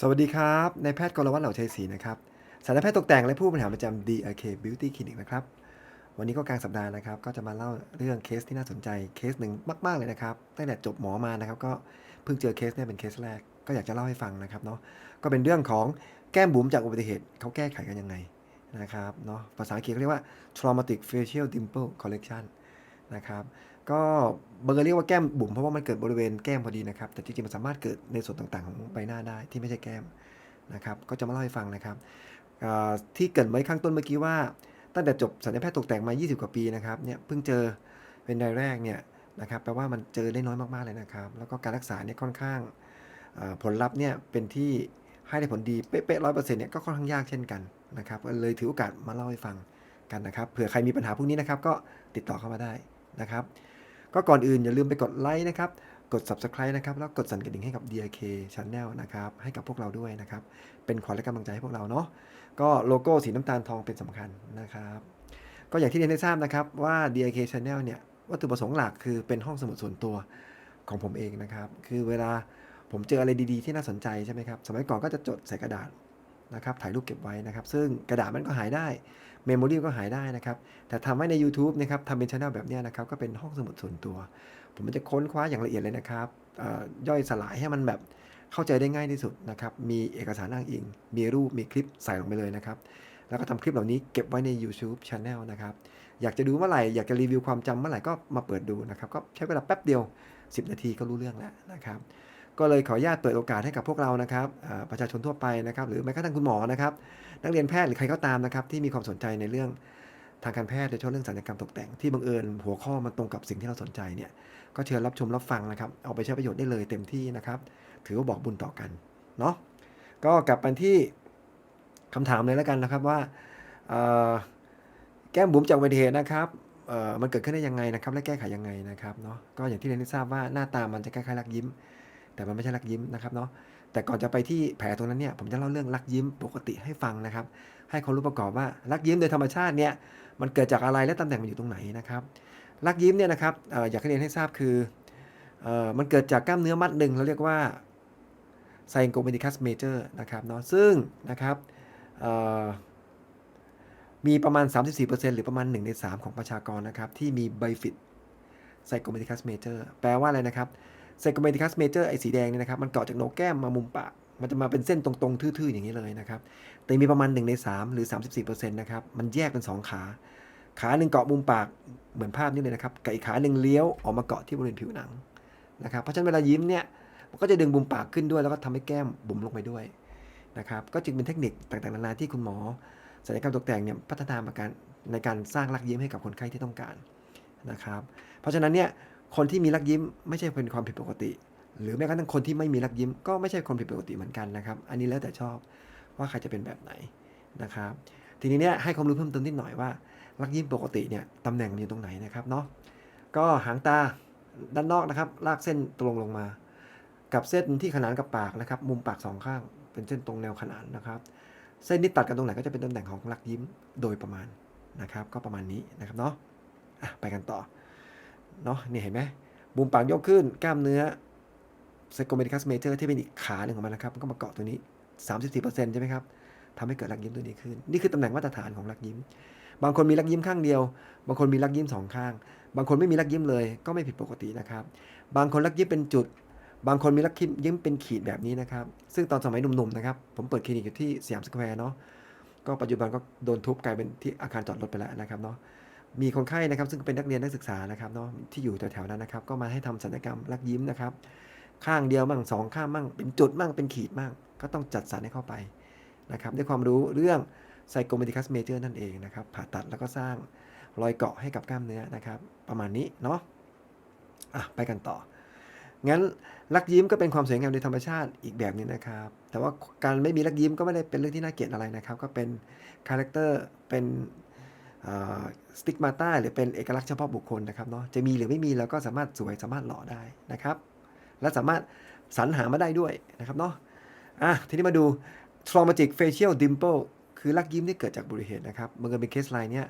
สวัสดีครับ นายแพทย์กรวัตรเหล่าชัยศรีนะครับสัตวแพทย์ตกแต่งและผู้บริหารประจำ DRK Beauty Clinic นะครับ วันนี้ก็กลางสัปดาห์นะครับ ก็จะมาเล่าเรื่องเคสที่น่าสนใจเคสหนึ่งมาก ๆ เลยนะครับ ตั้งแต่จบหมอมานะครับ ก็เพิ่งเจอเคสเนี่ยเป็นเคสแรก ก็อยากจะเล่าให้ฟังนะครับเนาะ ก็เป็นเรื่องของแก้มบุ๋มจากอุบัติเหตุเขาแก้ไขกันยังไงนะครับเนาะ ภาษาอังกฤษเขาเรียกว่า traumatic facial dimple correction นะครับ ก็เบอร์เรียกว่าแก้มบุ๋มเพราะว่ามันเกิดบริเวณแก้มพอดีนะครับ แต่จริงๆมันสามารถเกิดในส่วนต่างๆ ของใบหน้าได้ที่ไม่ใช่แก้มนะครับ ก็จะมาเล่าให้ฟังนะครับที่เกิดไว้ข้างต้นเมื่อกี้ว่า ตั้งแต่จบศัลยแพทย์ตกแต่งมา 20 กว่าปีนะครับเนี่ยเพิ่งเจอเป็นรายแรกเนี่ยนะครับแปลว่ามันเจอได้น้อยมากๆเลยนะครับ แล้วก็การรักษาเนี่ยค่อนข้างผลลัพธ์เนี่ยเป็นที่ให้ได้ผลดีเป๊ะๆร้อยเปอร์เซ็นต์เนี่ยก็ค่อนข้างยากเช่นกันนะครับเลยถือโอกาสมาเล่าให้ฟังกันนะครับเผื่อใครมีปัญหาพวกนี้นะครับก็ติดต่อเข้ามาได้นะครับ ก็ก่อนอื่นอย่าลืมไปกดไลค์นะครับ กด subscribe นะครับ แล้วกดสั่นกระดิ่งให้กับ DRK Channel นะครับ ให้กับพวกเราด้วยนะครับ เป็นขวัญและกำลังใจให้พวกเราเนาะ ก็โลโก้สีน้ำตาลทองเป็นสำคัญนะครับ ก็อย่างที่เรียนได้ทราบนะครับว่า DRK Channel เนี่ยวัตถุประสงค์หลักคือเป็นห้องสมุดส่วนตัวของผมเองนะครับ คือเวลาผมเจออะไรดีๆ ที่น่าสนใจใช่ไหมครับ สมัยก่อนก็จะจดใส่กระดาษนะครับ ถ่ายรูปเก็บไว้นะครับ ซึ่งกระดาษมันก็หายได้ เมมโมรีก็หายได้นะครับ แต่ทำไว้ใน YouTube นะครับทำเป็นช anel แบบนี้นะครับ ก็เป็นห้องสมุดส่วนตัว ผมจะค้นคว้าอย่างละเอียดเลยนะครับย่อยสลายให้มันแบบเข้าใจได้ง่ายที่สุดนะครับ มีเอกสารอ้างอิง มีรูป มีคลิปใส่ลงไปเลยนะครับ แล้วก็ทำคลิปเหล่านี้เก็บไว้ใน YouTube Channel นะครับ อยากจะดูเมื่อไหร่ อยากจะรีวิวความจำเมื่อไหร่ก็มาเปิดดูนะครับ ก็ใช้เวลาแป๊บเดียว 10 นาทีก็รู้เรื่องแล้วนะครับ ก็เลยขออนุญาตเปิดโอกาสให้กับพวกเรานะครับประชาชนทั่วไปนะครับ หรือแม้กระทั่งคุณหมอนะครับ นักเรียนแพทย์หรือใครก็ตามนะครับ ที่มีความสนใจในเรื่องทางการแพทย์โดยเฉพาะเรื่องศัลยกรรมตกแต่งที่บังเอิญหัวข้อมันตรงกับสิ่งที่เราสนใจเนี่ยก็เชิญรับชมรับฟังนะครับเอาไปใช้ประโยชน์ได้เลยเต็มที่นะครับ ถือว่าบอกบุญต่อกันเนาะก็กลับไปที่คำถามเลยแล้วกันนะครับว่าแก้มบุ๋มจากอุบัติเหตุนะครับมันเกิดขึ้นได้ยังไงนะครับ และแก้ไขยังไงนะครับเนาะก็อย่างที่เรียนได้ทราบว่าหน้าตามันจะคล้ายๆรักยิ้ม แต่มันไม่ใช่รักยิ้มนะครับเนาะแต่ก่อนจะไปที่แผลตรงนั้นเนี่ยผมจะเล่าเรื่องรักยิ้มปกติให้ฟังนะครับ ให้ความรู้ประกอบว่ารักยิ้มโดยธรรมชาติเนี่ยมันเกิดจากอะไรและตำแหน่งมันอยู่ตรงไหนนะครับรักยิ้มเนี่ยนะครับออยากให้เรียนให้ทราบคืออมันเกิดจากกล้ามเนื้อมัดหนึ่งเราเรียกว่าไซโกเมดิคัสเมเจอร์นะครับเนาะซึ่งนะครับมีประมาณ 34%หรือประมาณ 1 ใน 3 ของประชากรนะครับที่มีไบฟิดไซโกเมดิคัสเมเจอร์แปลว่าอะไรนะครับ ไซโกเมดิคัสเมเจอร์ไอสีแดงเนี่ยนะครับมันเกาะจากโหนกแก้มมามุมปากมันจะมาเป็นเส้นตรงๆ ทื่อๆ อย่างนี้เลยนะครับ แต่มีประมาณ 1 ใน 3 หรือ 34%นะครับ มันแยกเป็น 2 ขา ขาหนึ่งเกาะมุมปากเหมือนภาพนี้เลยนะครับกับอีกขาหนึ่งเลี้ยวออกมาเกาะที่บริเวณผิวหนังนะครับ เพราะฉะนั้นเวลายิ้มเนี่ย มันก็จะดึงมุมปากขึ้นด้วย แล้วก็ทำให้แก้มบุ๋มลงไปด้วยนะครับ ก็จึงเป็นเทคนิคต่างๆ นานาที่คุณหมอศัลยกรรมตกแต่งเนี่ยพัฒนามาการในการสร้างรักยิ้มให้กับคนไข้ที่ต้องการนะครับ เพราะฉะนั้นเนี่ย คนที่มีรักยิ้มไม่ใช่เป็นความผิดปกติ หรือแม้กระทั่งคนที่ไม่มีรักยิ้ม ก็ไม่ใช่คนผิดปกติเหมือนกันนะครับ อันนี้แล้วแต่ชอบว่าใครจะเป็นแบบไหนนะครับ ทีนี้เนี่ยให้ความรู้เพิ่มเติมนิดหน่อยว่ารักยิ้มปกติเนี่ยตำแหน่งมันอยู่ตรงไหนนะครับเนาะก็หางตาด้านนอกนะครับลากเส้นตรงลงมา กับเส้นที่ขนานกับปากนะครับ มุมปากสองข้างเป็นเส้นตรงแนวขนานนะครับ เส้นที่ตัดกันตรงไหนก็จะเป็นตำแหน่งของรักยิ้มโดยประมาณนะครับ ก็ประมาณนี้นะครับเนาะะไปกันต่อ เนาะนี่เห็นไหมมุมปากยกขึ้นกล้ามเนื้อไซโกเมดิคัสเมเจอร์ที่เป็นอีกขาหนึ่งของมันนะครับมันก็มาเกาะตัวนี้ 34%ใช่ไหมครับทำให้เกิดรักยิ้มตัวนี้ขึ้น นี่คือตำแหน่งมาตรฐานของรักยิ้ม บางคนมีรักยิ้มข้างเดียว บางคนมีรักยิ้มสองข้าง บางคนไม่มีรักยิ้มเลย ก็ไม่ผิดปกตินะครับ บางคนรักยิ้มเป็นจุด บางคนมีรักยิ้มเป็นขีดแบบนี้นะครับ ซึ่งตอนสมัยหนุ่มๆนะครับ ผมเปิดคลินิกอยู่ที่สยามสแควร์เนาะ ก็ปัจจุบันก็โดนทุบกลายเป็นที่อาคารจอดรถไปแล้วนะครับเนาะ มีคนไข้นะครับ ซึ่งเป็นนักเรียนนักศึกษานะครับเนาะที่อยู่แถวๆนั้นนะครับ ก็มาให้ทำศัลยกรรมรักยิ้มนะครับ ข้างเดียวมั่งสองข้างมั่งเป็นจุดมั่งเป็นขีดมั่ง ก็ต้องจัดสรรให้เข้าไปนะครับด้วยความรู้เรื่องไซโกเมดิคัสเมเจอร์นั่นเองนะครับ ผ่าตัดแล้วก็สร้างรอยเกาะให้กับกล้ามเนื้อนะครับ ประมาณนี้เนาะอะไปกันต่อ งั้นรักยิ้มก็เป็นความสวยงามโดยธรรมชาติอีกแบบนึงนะครับ แต่ว่าการไม่มีรักยิ้มก็ไม่ได้เป็นเรื่องที่น่าเกลียดอะไรนะครับ ก็เป็นคาแรคเตอร์เป็น สติกมาตาหรือเป็นเอกลักษณ์เฉพาะบุคคลนะครับเนาะจะมีหรือไม่มีเราก็สามารถสวยสามารถหล่อได้นะครับ และสามารถสรรหามาได้ด้วยนะครับเนาะอะทีนี้มาดู traumatic facial dimple คือลักยิ้มที่เกิดจากอุบัติเหตุนะครับมันเกิดเป็นเคสไลน์เนี่ย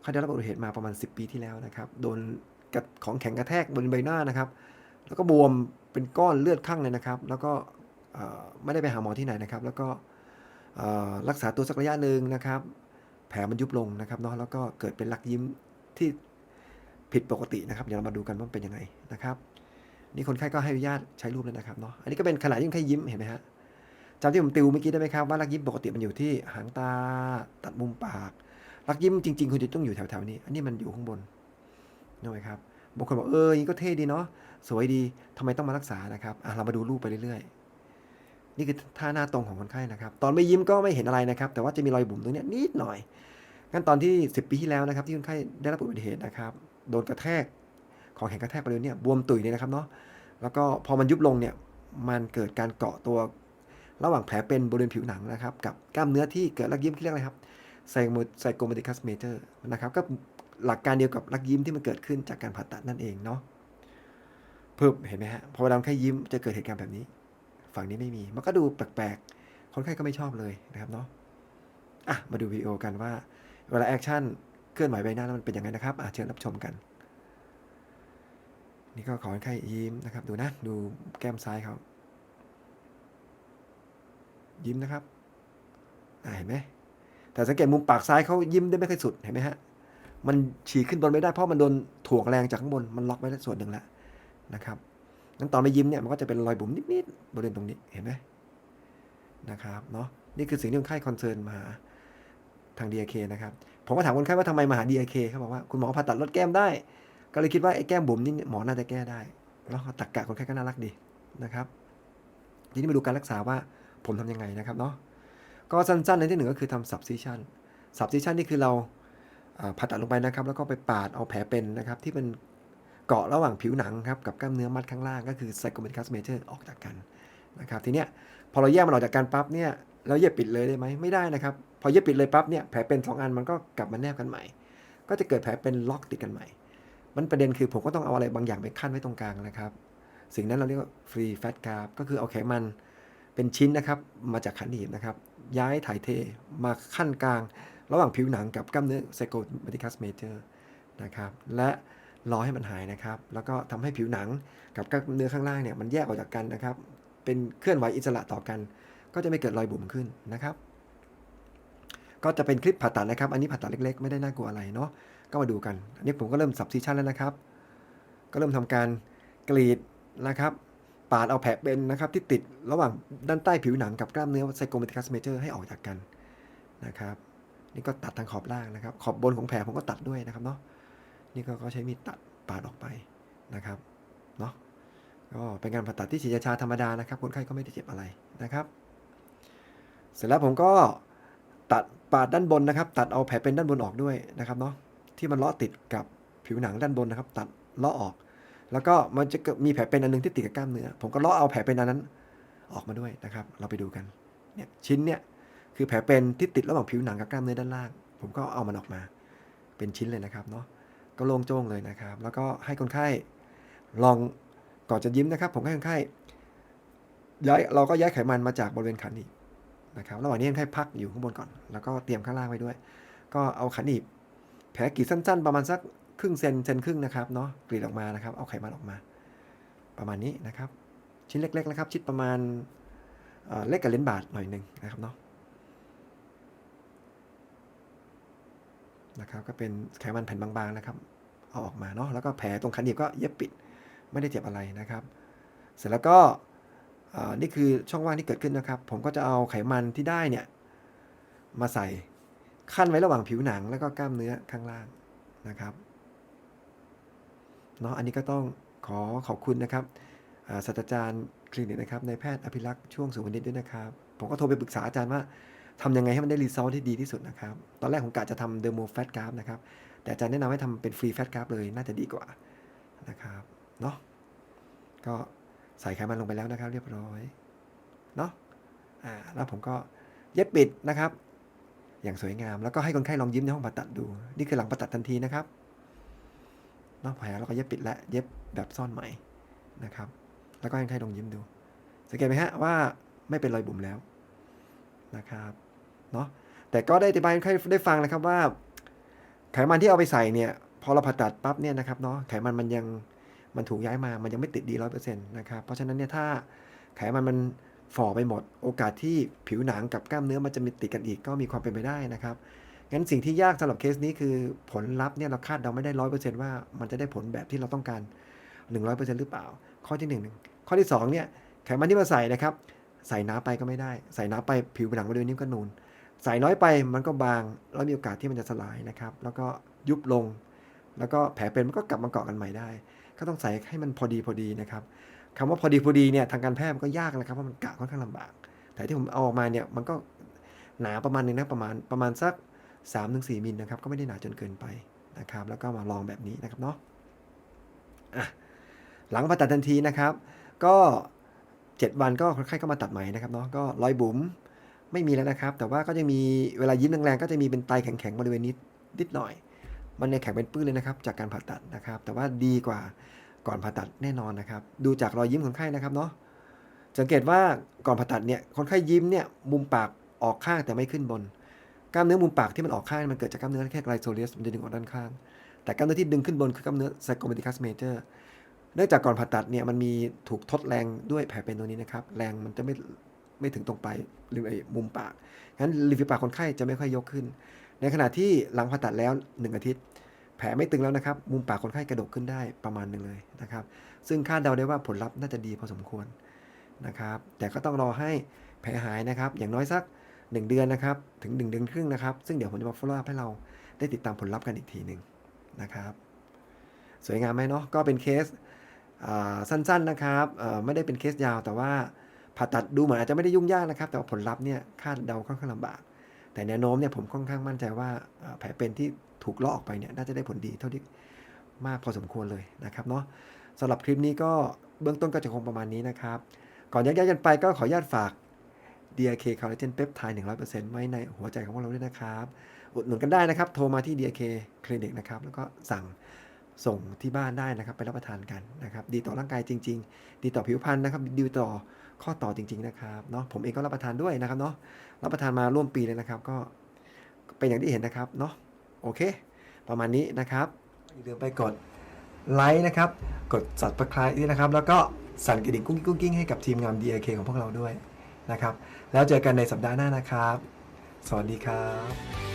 เขาได้รับอุบัติเหตุมาประมาณ 10 ปีที่แล้วนะครับโดนกับของแข็งกระแทกบนใบหน้านะครับ แล้วก็บวมเป็นก้อนเลือดข้างเลยนะครับ แล้วก็ไม่ได้ไปหาหมอที่ไหนนะครับ แล้วก็รักษาตัวสักระยะหนึ่งนะครับ แผลมันยุบลงนะครับเนาะแล้วก็เกิดเป็นรักยิ้มที่ผิดปกตินะครับ เดี๋ยวเรามาดูกันว่าเป็นยังไงนะครับ นี่คนไข้ก็ให้อนุญาตใช้รูปแล้วนะครับเนาะอันนี้ก็เป็นขณะที่คนไข้ยิ้มเห็นไหมฮะจำที่ผมติวเมื่อกี้ได้ไหมครับว่ารักยิ้มปกติมันอยู่ที่หางตาตัดมุมปากรักยิ้มจริงๆคุณจะต้องอยู่แถวๆนี้ อันนี้มันอยู่ข้างบนนึกไหมครับบางคนบอกเอออยางนี้ก็เท่ดีเนาะสวยดีทำไมต้องมารักษานะครับอะเรามาดูรูปไปเรื่อยๆ นี่คือท่าหน้าตรงของคนไข้นะครับ ตอนไม่ยิ้มก็ไม่เห็นอะไรนะครับ แต่ว่าจะมีรอยบุ๋มตรงนี้นิดหน่อย งั้นตอนที่ 10 ปีที่แล้วนะครับ ที่คนไข้ได้รับอุบัติเหตุนะครับ โดนกระแทกของแข็งกระแทกบริเวณเนี่ยบวมตุยเลยนะครับเนาะ แล้วก็พอมันยุบลงเนี่ย มันเกิดการเกาะตัว ระหว่างแผลเป็นบริเวณผิวหนังนะครับ กับกล้ามเนื้อที่เกิดรักยิ้มที่เรียกอะไรครับไซโมไซโกมาติคัสเมเจอร์นะครับ ก็หลักการเดียวกับรักยิ้มที่มันเกิดขึ้นจากการผ่าตัดนั่นเองเนาะ เพิ่มเห็นไหมฮะ พอเวลาคนไข้ยิ้มจะเกิดเหตุการณ์แบบนี้ ฝั่งนี้ไม่มี มันก็ดูแปลกๆ คนไข้ก็ไม่ชอบเลยนะครับเนาะอะมาดูวิดีโอกันว่า เวลาแอคชั่นเคลื่อนไหวใบหน้าแล้วมันเป็นยังไงนะครับอะเชิญรับชมกัน นี่ก็ขอคนไข้ยิ้มนะครับ ดูนะ ดูแก้มซ้ายเขายิ้มนะครับเห็นไหมแต่สังเกตมุมปากซ้ายเขายิ้มได้ไม่ค่อยสุดเห็นไหมฮะมันฉีกขึ้นบนไม่ได้เพราะมันโดนถ่วงแรงจากข้างบนมันล็อกไว้ส่วนหนึ่งแล้วนะครับ งั้นตอนไม่ยิ้มเนี่ยมันก็จะเป็นรอยบุ๋มนิดๆบริเวณตรงนี้เห็นไหมนะครับเนาะนี่คือสิ่งที่คนไข้คอนเซิร์นมาหาทาง DRK นะครับผมก็ถามคนไข้ว่าทำไมมาหา DRK เขาบอกว่าคุณหมอผ่าตัดลดแก้มได้ ก็เลยคิดว่าไอ้แก้มบุ๋มนี่หมอน่าจะแก้ได้เนาะตักกะคนไข้ก็น่ารักดีนะครับทีนี้มาดูการรักษาว่าผมทำยังไงนะครับเนาะก็สั้นๆในที่หนึ่งก็คือทำ subcision subcision นี่คือเราอ่าผ่าตัดลงไปนะครับ แล้วก็ไปปาดเอาแผลเป็นนะครับ ที่มัน เกาะระหว่างผิวหนังครับกับกล้ามเนื้อมัดข้างล่างก็คือ psychometricus major ออกจากกันนะครับทีเนี้ยพอเราแยกมันออกจากกันปั๊บเนี่ยเราเย็บปิดเลยได้ไหมไม่ได้นะครับ พอเย็บปิดเลยปั๊บเนี่ยแผลเป็น 2 อันมันก็กลับมาแนบกันใหม่ ก็จะเกิดแผลเป็นล็อกติดกันใหม่ มันประเด็นคือผมก็ต้องเอาอะไรบางอย่างไปขั้นไว้ตรงกลางนะครับ สิ่งนั้นเราเรียกว่า free fat graft ก็คือเอาไขมันเป็นชิ้นนะครับมาจากขันหนีบนะครับย้ายถ่ายเทมาขั้นกลาง ระหว่างผิวหนังกับกล้ามเนื้อ psychometricus major นะครับและ รอให้มันหายนะครับ แล้วก็ทำให้ผิวหนังกับกล้ามเนื้อข้างล่างเนี่ยมันแยกออกจากกันนะครับ เป็นเคลื่อนไหวอิสระต่อกัน ก็จะไม่เกิดรอยบุ๋มขึ้นนะครับ ก็จะเป็นคลิปผ่าตัดนะครับ อันนี้ผ่าตัดเล็ก ๆ ไม่ได้น่ากลัวอะไรเนาะ ก็มาดูกัน อันนี้ผมก็เริ่มสับซีชั่นแล้วนะครับ ก็เริ่มทำการกรีดนะครับปาดเอาแผลเป็นนะครับที่ติดระหว่างด้านใต้ผิวหนังกับกล้ามเนื้อไซโกเมติคัสเมเจอร์ให้ออกจากกันนะครับ นี่ก็ตัดทางขอบล่างนะครับ ขอบบนของแผลผมก็ตัดด้วยนะครับเนาะ นี่ก็ใช้มีดตัดปาดออกไปนะครับเนาะก็เป็นการผ่าตัดที่ฉีดยาชาธรรมดานะครับคนไข้ก็ไม่ได้เจ็บอะไรนะครับ เสร็จแล้วผมก็ตัดปาดด้านบนนะครับ ตัดเอาแผลเป็นด้านบนออกด้วยนะครับเนาะที่มันเลาะติดกับผิวหนังด้านบนนะครับ ตัดเลาะออก แล้วก็มันจะมีแผลเป็นอันหนึงที่ติดกับกล้ามเนื้อผมก็เลาะเอาแผลเป็นอันนั้นออกมาด้วยนะครับ เราไปดูกันเนี่ยชิ้นเนี่ยคือแผลเป็นที่ติดระหว่างผิวหนังกับกล้ามเนื้อด้านล่าง ผมก็เอามันออกมา เป็นชิ้นเลยนะครับเนาะ ก็โล่งโจ้งเลยนะครับ แล้วก็ให้คนไข้ลองก่อนจะยิ้มนะครับ ผมให้คนไข้ย้ายเราก็ย้ายไขมันมาจากบริเวณขาหนีบนะครับระหว่างนี้คนไข้พักอยู่ข้างบนก่อน แล้วก็เตรียมข้างล่างไว้ด้วย ก็เอาขาหนีบแผลกรีดสั้น ๆ ประมาณสักครึ่งเซนเซนครึ่งนะครับเนาะกรีดออกมานะครับ เอาไขมันออกมา ประมาณนี้นะครับ ชิ้นเล็กๆนะครับ ชิ้นประมาณเเล็กกับเลนบาทหน่อยหนึ่งนะครับเนาะ นะครับก็เป็นไขมันแผ่นบางๆนะครับเอาออกมาเนาะแล้วก็แผลตรงขันหนีบก็เย็บปิดไม่ได้เจ็บอะไรนะครับ เสร็จแล้วก็นี่คือช่องว่างที่เกิดขึ้นนะครับ ผมก็จะเอาไขมันที่ได้เนี่ยมาใส่ขั้นไว้ระหว่างผิวหนังแล้วก็กล้ามเนื้อข้างล่างนะครับเนาะอันนี้ก็ต้องขอขอบคุณนะครับศาสตราจารย์คลินิกนะครับในายแพทย์อภิรักษ์ช่วงสุวรรณิตด้วยนะครับ ผมก็โทรไปปรึกษาอาจารย์ว่า ทำยังไงให้มันได้รีซอสที่ดีที่สุดนะครับ ตอนแรกผมกะจะทำเดโมแฟตกราฟนะครับ แต่อาจารย์แนะนำให้ทำเป็นฟรีแฟตกราฟเลยน่าจะดีกว่านะครับ เนาะก็ใส่ไขมันลงไปแล้วนะครับ เรียบร้อย เนาะอ่าแล้วผมก็เย็บปิดนะครับ อย่างสวยงาม แล้วก็ให้คนไข้ลองยิ้มในห้องผ่าตัดดู นี่คือหลังผ่าตัดทันทีนะครับนอกแผลแล้วก็เย็บปิดและเย็บแบบซ่อนไหมนะครับ แล้วก็ให้คนไข้ลองยิ้มดู สังเกตไหมฮะว่าไม่เป็นรอยบุ๋มแล้วนะครับ เนาะแต่ก็ได้อธิบายให้ได้ฟังนะครับว่า ไขมันที่เอาไปใส่เนี่ยพอเราผ่าตัดปั๊บเนี่ยนะครับเนาะไขมันมันยังมันถูกย้ายมามันยังไม่ติดดีร้อยเปอร์เซ็นต์นะครับเพราะฉะนั้นเนี่ยถ้าไขมันมันฝ่อไปหมด โอกาสที่ผิวหนังกับกล้ามเนื้อมันจะมีติดกันอีกก็มีความเป็นไปได้นะครับงั้นสิ่งที่ยากสำหรับเคสนี้คือผลลัพธ์เนี่ยเราคาดเดาไม่ได้ร้อยเปอร์เซ็นต์ว่ามันจะได้ผลแบบที่เราต้องการหนึ่งร้อยเปอร์เซ็นต์หรือเปล่า ข้อที่หนึ่งข้อที่สองเนี่ยไขมันที่มาใส่นะครับ ใส่น้าไปก็ไม่ได้ ใส่น้าไปผิวหนังบริเวณนี้ก็นูน ใส่น้อยไปมันก็บาง แล้วมีโอกาสที่มันจะสลายนะครับ แล้วก็ยุบลง แล้วก็แผลเป็นมันก็กลับมาเกาะกันใหม่ได้ ก็ต้องใส่ให้มันพอดีพอดีนะครับคำว่าพอดีพอดีเนี่ยทางการแพทย์มันก็ยากนะครับเพราะมันกะค่อนข้างลำบาก แต่ที่ผมเอาออกมาเนี่ยมันก็หนาประมาณนึงนะประมาณประมาณสัก 3-4มิลนะครับก็ไม่ได้หนาจนเกินไปนะครับ แล้วก็มาลองแบบนี้นะครับเนาะอะหลังผ่าตัดทันทีนะครับ ก็ 7 วันก็คนไข้ก็มาตัดใหม่นะครับเนาะก็รอยบุ๋ม ไม่มีแล้วนะครับ แต่ว่าก็จะมีเวลายิ้มแรงๆก็จะมีเป็นไตแข็งๆบริเวณนิดนิดหน่อย มันเนี่ยแข็งเป็นปื้นเลยนะครับ จากการผ่าตัดนะครับ แต่ว่าดีกว่าก่อนผ่าตัดแน่นอนนะครับ ดูจากรอยยิ้มคนไข้นะครับเนาะสังเกตว่าก่อนผ่าตัดเนี่ยคนไข้ยิ้มเนี่ยมุมปากออกข้างแต่ไม่ขึ้นบน กล้ามเนื้อมุมปากที่มันออกข้างมันเกิดจากกล้ามเนื้อแค่ไกลโซเลียสมันจะดึงออกด้านข้าง แต่กล้ามเนื้อที่ดึงขึ้นบนคือกล้ามเนื้อไซโกเมติคัสเมเจอร์เนื่องจากก่อนผ่าตัดเนี่ยมันมีถูกทดแรงด้วยแผลเป็นตัวนี้นะครับ แรงมันจะไม่ ไม่ถึงตรงปลายริมไอ้มุมปากงั้นริมฝีปากคนไข้จะไม่ค่อยยกขึ้น ในขณะที่หลังผ่าตัดแล้ว 1 อาทิตย์ แผลไม่ตึงแล้วนะครับ มุมปากคนไข้กระดกขึ้นได้ประมาณหนึ่งเลยนะครับ ซึ่งคาดเดาได้ว่าผลลัพธ์น่าจะดีพอสมควรนะครับ แต่ก็ต้องรอให้แผลหายนะครับ อย่างน้อยสัก 1 เดือนนะครับ ถึง 1 เดือนครึ่งนะครับ ซึ่งเดี๋ยวผมจะมา follow up ให้เราได้ติดตามผลลัพธ์กันอีกทีหนึ่งนะครับ สวยงามไหมเนาะ ก็เป็นเคสสั้นๆนะครับ ไม่ได้เป็นเคสยาวแต่ว่า ผ่าตัดดูเหมือนอาจจะไม่ได้ยุ่งยากนะครับ แต่ว่าผลลัพธ์เนี่ยคาดเดาค่อนข้างลำบาก แต่แนวโน้มเนี่ยผมค่อนข้างมั่นใจว่าแผลเป็นที่ถูกลอกออกไปเนี่ยน่าจะได้ผลดีเท่าที่มากพอสมควรเลยนะครับเนาะสำหรับคลิปนี้ก็เบื้องต้นก็จะคงประมาณนี้นะครับ ก่อนแยกย้ายกันไปก็ขออนุญาตฝาก DRK Collagen Peptide 100%ไว้ในหัวใจของพวกเราด้วยนะครับ อุดหนุนกันได้นะครับ โทรมาที่ DRK Clinic นะครับ แล้วก็สั่งส่งที่บ้านได้นะครับ ไปรับประทานกันนะครับ ดีต่อร่างกายจริง ๆ ดีต่อผิวพรรณนะครับ ดีต่อ ข้อต่อจริง ๆนะครับเนาะผมเองก็รับประทานด้วยนะครับเนาะรับประทานมาร่วมปีเลยนะครับ ก็เป็นอย่างที่เห็นนะครับเนาะโอเค ประมาณนี้นะครับอย่าลืมไปกดไลค์นะครับ กด subscribe ด้วยนะครับ แล้วก็สั่นกระดิ่งกุ้งกิ้งกุ้งกิ้งให้กับทีมงาน DRK ของพวกเราด้วยนะครับ แล้วเจอกันในสัปดาห์หน้านะครับ สวัสดีครับ